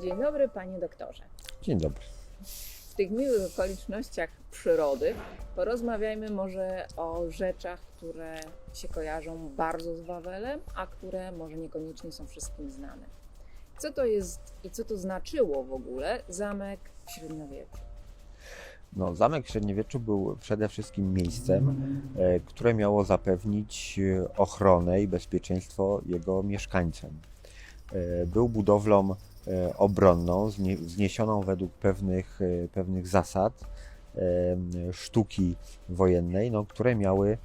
Dzień dobry, panie doktorze. Dzień dobry. W tych miłych okolicznościach przyrody porozmawiajmy może o rzeczach, które się kojarzą bardzo z Wawelem, a które może niekoniecznie są wszystkim znane. Co to jest i co to znaczyło w ogóle zamek w średniowieczu? No, zamek w średniowieczu był przede wszystkim miejscem, e, które miało zapewnić e, ochronę i bezpieczeństwo jego mieszkańcom. E, Był budowlą obronną, znie- wzniesioną według pewnych, e, pewnych zasad e, sztuki wojennej, no, które miały,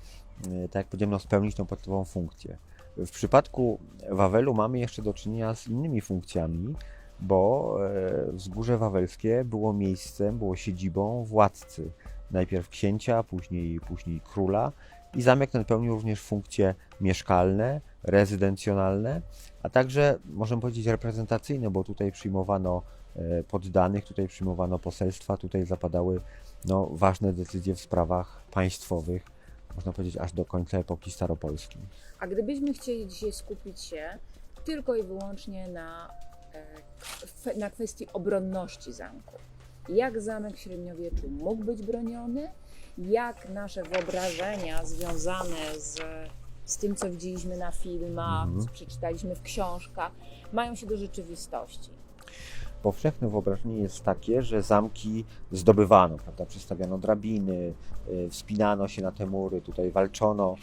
e, tak jak powiedziałem, no, spełnić tą podstawową funkcję. W przypadku Wawelu mamy jeszcze do czynienia z innymi funkcjami, bo e, wzgórze wawelskie było miejscem, było siedzibą władcy. Najpierw księcia, później, później króla. I zamek ten pełnił również funkcje mieszkalne, rezydencjonalne, a także, możemy powiedzieć, reprezentacyjne, bo tutaj przyjmowano e, poddanych, tutaj przyjmowano poselstwa, tutaj zapadały no, ważne decyzje w sprawach państwowych, można powiedzieć, aż do końca epoki staropolskiej. A gdybyśmy chcieli dzisiaj skupić się tylko i wyłącznie na, e, na kwestii obronności zamku. Jak zamek w średniowieczu mógł być broniony? Jak nasze wyobrażenia związane z, z tym, co widzieliśmy na filmach, Mhm. co przeczytaliśmy w książkach, mają się do rzeczywistości? Powszechne wyobrażenie jest takie, że zamki zdobywano, prawda? Przystawiano drabiny, y, wspinano się na te mury, tutaj walczono.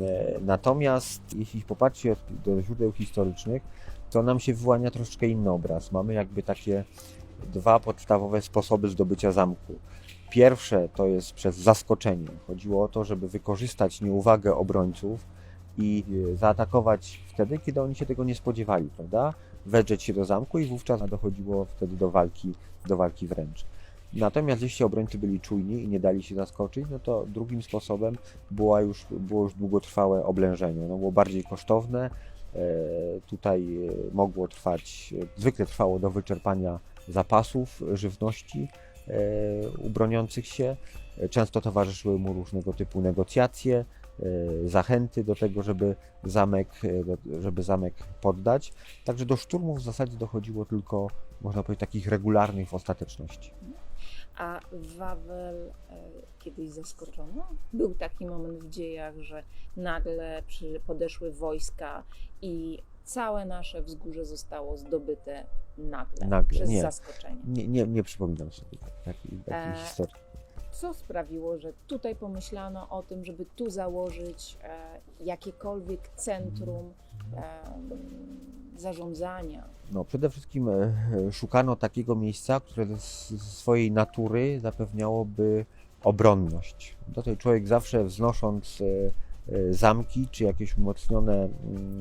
E, Natomiast jeśli popatrzcie do źródeł historycznych, to nam się wyłania troszeczkę inny obraz. Mamy jakby takie dwa podstawowe sposoby zdobycia zamku. Pierwsze to jest przez zaskoczenie. Chodziło o to, żeby wykorzystać nieuwagę obrońców i y, zaatakować wtedy, kiedy oni się tego nie spodziewali, prawda? wedrzeć się do zamku i wówczas dochodziło wtedy do walki, do walki wręcz. Natomiast jeśli obrońcy byli czujni i nie dali się zaskoczyć, no to drugim sposobem była już, było już długotrwałe oblężenie. No było bardziej kosztowne, e, tutaj e, mogło trwać, e, zwykle trwało do wyczerpania zapasów żywności e, u broniących się. E, Często towarzyszyły mu różnego typu negocjacje, e, zachęty do tego, żeby zamek, e, żeby zamek poddać. Także do szturmów w zasadzie dochodziło tylko, można powiedzieć, takich regularnych w ostateczności. A Wawel e, kiedyś zaskoczono? Był taki moment w dziejach, że nagle podeszły wojska i całe nasze wzgórze zostało zdobyte nagle, Nagle, przez nie. zaskoczenie. Nie, nie, nie przypominam sobie takiej, takiej E, historii. Co sprawiło, że tutaj pomyślano o tym, żeby tu założyć e, jakiekolwiek centrum zarządzania? No, przede wszystkim e, szukano takiego miejsca, które z z swojej natury zapewniałoby obronność. Tutaj człowiek zawsze wznosząc e, zamki czy jakieś umocnione mm,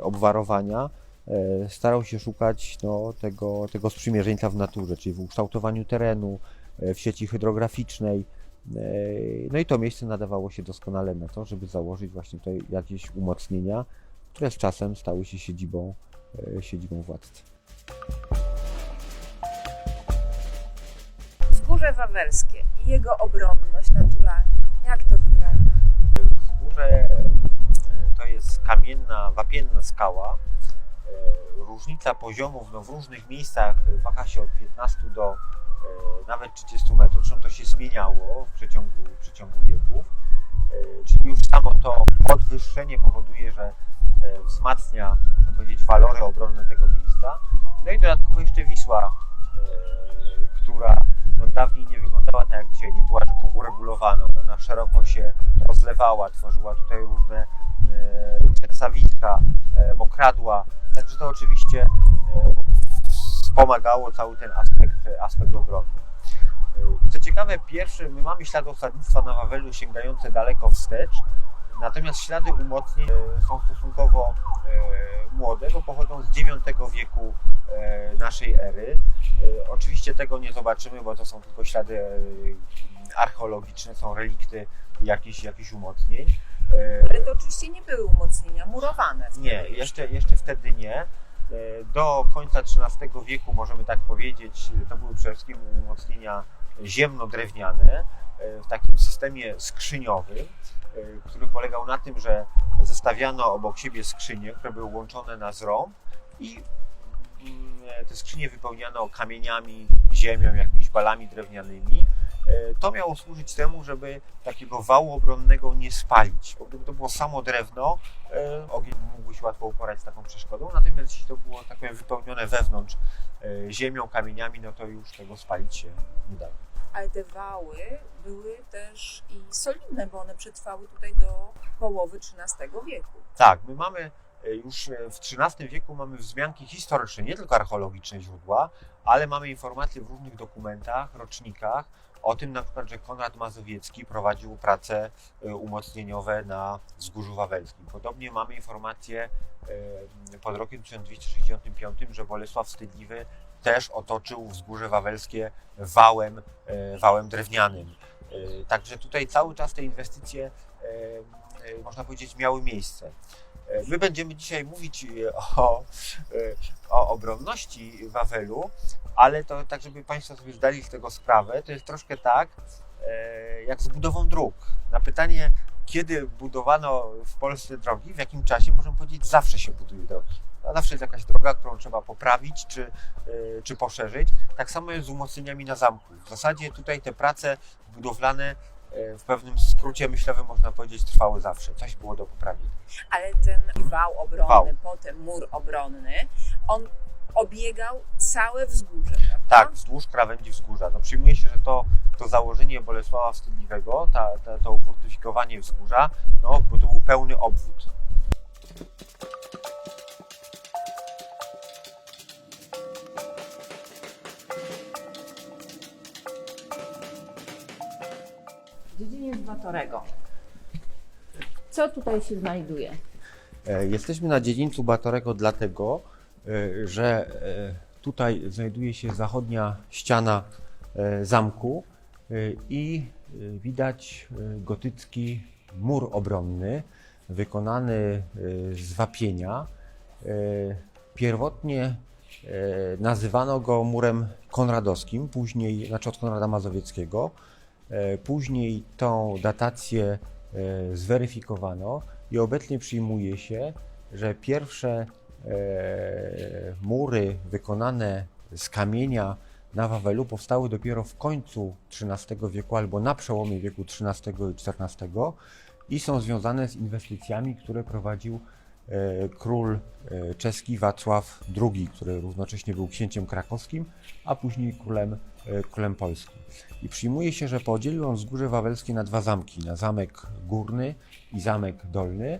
obwarowania, starał się szukać no, tego, tego sprzymierzeńca w naturze, czyli w ukształtowaniu terenu, w sieci hydrograficznej. E, No i to miejsce nadawało się doskonale na to, żeby założyć właśnie tutaj jakieś umocnienia, które z czasem stały się siedzibą, e, siedzibą władcy. Wzgórze Wawelskie i jego obronność naturalna. Jak to wygląda? Wzgórze e, to jest kamienna, wapienna skała. E, Różnica poziomów no, w różnych miejscach waha się od 15 do e, nawet 30 metrów. Zresztą to się zmieniało w przeciągu, w przeciągu wieków. E, Czyli już samo to podwyższenie powoduje, że e, wzmacnia, można powiedzieć, walory obronne tego miejsca. No i dodatkowo jeszcze Wisła, e, która no, dawniej nie wyglądała tak jak dzisiaj, nie była taką uregulowaną. Ona szeroko się rozlewała, tworzyła tutaj różne e, trzęsawiska, e, mokradła. Także to oczywiście wspomagało cały ten aspekt, aspekt obronny. E, Co ciekawe, pierwsze, my mamy ślady osadnictwa na Wawelu sięgające daleko wstecz, natomiast ślady umocnień e, są stosunkowo e, młode, bo pochodzą z IX wieku naszej ery. Oczywiście tego nie zobaczymy, bo to są tylko ślady archeologiczne, są relikty jakichś, jakichś umocnień. Ale to oczywiście nie były umocnienia murowane. nie, jeszcze, jeszcze wtedy nie. E, Do końca XIII wieku, możemy tak powiedzieć, to były przede wszystkim umocnienia ziemno-drewniane e, w takim systemie skrzyniowym, e, który polegał na tym, że zestawiano obok siebie skrzynie, które były łączone na zrąb i mm, te skrzynie wypełniano kamieniami, ziemią, jakimiś balami drewnianymi. E, To miało służyć temu, żeby takiego wału obronnego nie spalić. Bo gdyby to było samo drewno, e, ogień mógłby się łatwo uporać z taką przeszkodą. Natomiast jeśli to było tak powiem, wypełnione wewnątrz e, ziemią, kamieniami, no to już tego spalić się nie dało. Ale te wały były też i solidne, bo one przetrwały tutaj do połowy XIII wieku. Tak, my mamy już e, w XIII wieku mamy wzmianki historyczne, nie tylko archeologiczne źródła, ale mamy informacje w różnych dokumentach, rocznikach o tym na przykład, że Konrad Mazowiecki prowadził prace e, umocnieniowe na Wzgórzu Wawelskim. Podobnie mamy informacje e, pod rokiem 1265, że Bolesław Wstydliwy też otoczył Wzgórze Wawelskie wałem, e, wałem drewnianym. E, Także tutaj cały czas te inwestycje, e, e, można powiedzieć, miały miejsce. My będziemy dzisiaj mówić e, o, e, o obronności Wawelu, ale to tak, żeby Państwo sobie zdali z tego sprawę, to jest troszkę tak, e, jak z budową dróg. Na pytanie, kiedy budowano w Polsce drogi, w jakim czasie, możemy powiedzieć, zawsze się buduje drogi. A Zawsze jest jakaś droga, którą trzeba poprawić czy, czy poszerzyć. Tak samo jest z umocnieniami na zamku. W zasadzie tutaj te prace budowlane w pewnym skrócie myślowym można powiedzieć trwały zawsze. Coś było do poprawienia. Ale ten wał obronny, Wał. potem mur obronny, on obiegał całe wzgórze, prawda? Tak, wzdłuż krawędzi wzgórza. No, przyjmuje się, że to, to założenie Bolesława Wstydliwego, ta, ta, to ufortyfikowanie wzgórza, no, bo to był pełny obwód. Batorego. Co tutaj się znajduje? E, Jesteśmy na dziedzińcu Batorego dlatego, e, że e, tutaj znajduje się zachodnia ściana zamku i widać gotycki mur obronny wykonany z wapienia. Pierwotnie nazywano go murem konradowskim, później, znaczy od Konrada Mazowieckiego. E, Później tą datację e, zweryfikowano i obecnie przyjmuje się, że pierwsze e, mury wykonane z kamienia na Wawelu powstały dopiero w końcu XIII wieku albo na przełomie wieku XIII i XIV i są związane z inwestycjami, które prowadził król czeski Wacław II, który równocześnie był księciem krakowskim, a później królem, królem polskim. I przyjmuje się, że podzielił on wzgórze wawelskie na dwa zamki, na zamek górny i zamek dolny.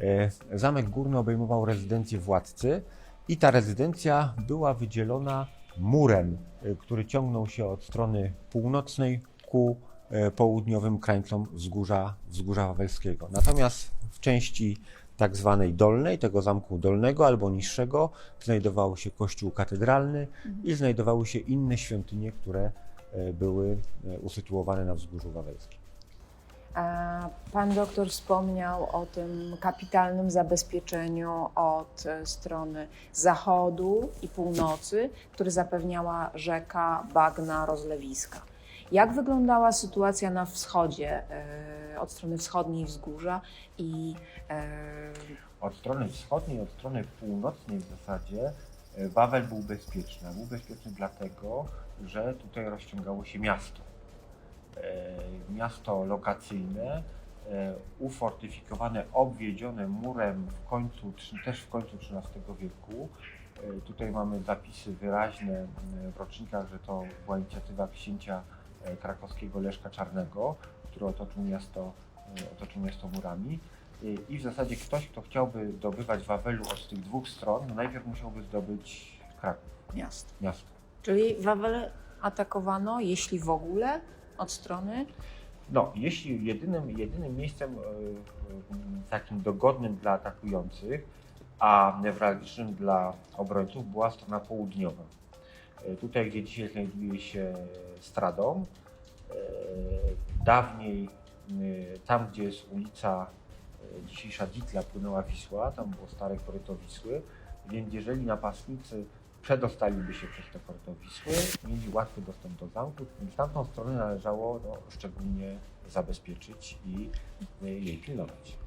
E, Zamek górny obejmował rezydencję władcy i ta rezydencja była wydzielona murem, e, który ciągnął się od strony północnej ku e, południowym krańcom wzgórza, wzgórza wawelskiego. Natomiast w części tak zwanej dolnej, tego zamku dolnego albo niższego, znajdował się kościół katedralny i znajdowały się inne świątynie, które e, były e, usytuowane na wzgórzu wawelskim. A Pan doktor wspomniał o tym kapitalnym zabezpieczeniu od e, strony zachodu i północy, które zapewniała rzeka, bagna, rozlewiska. Jak wyglądała sytuacja na wschodzie, e, od strony wschodniej wzgórza i e, Od strony wschodniej, od strony północnej w zasadzie e, Wawel był bezpieczny. Był bezpieczny dlatego, że tutaj rozciągało się miasto. Miasto lokacyjne, ufortyfikowane, obwiedzione murem w końcu, też w końcu XIII wieku. Tutaj mamy zapisy wyraźne w rocznikach, że to była inicjatywa księcia krakowskiego Leszka Czarnego, który otoczył miasto, e, otoczył miasto murami. I- I w zasadzie ktoś, kto chciałby zdobywać Wawelu od tych dwóch stron, no najpierw musiałby zdobyć Kraków, miast? miasto. Czyli Wawel atakowano, jeśli w ogóle, od strony No, jeśli jedynym, jedynym miejscem e, e, takim dogodnym dla atakujących, a newralgicznym dla obrońców była strona południowa. E, Tutaj, gdzie dzisiaj znajduje się Stradom, e, dawniej e, tam, gdzie jest ulica e, dzisiejsza Ditla, płynęła Wisła, tam było stare koryto Wisły, więc jeżeli napastnicy przedostaliby się przez to koryto Wisły, mieli łatwy dostęp do zamku, więc tamtą stronę należało no, szczególnie zabezpieczyć i jej pilnować.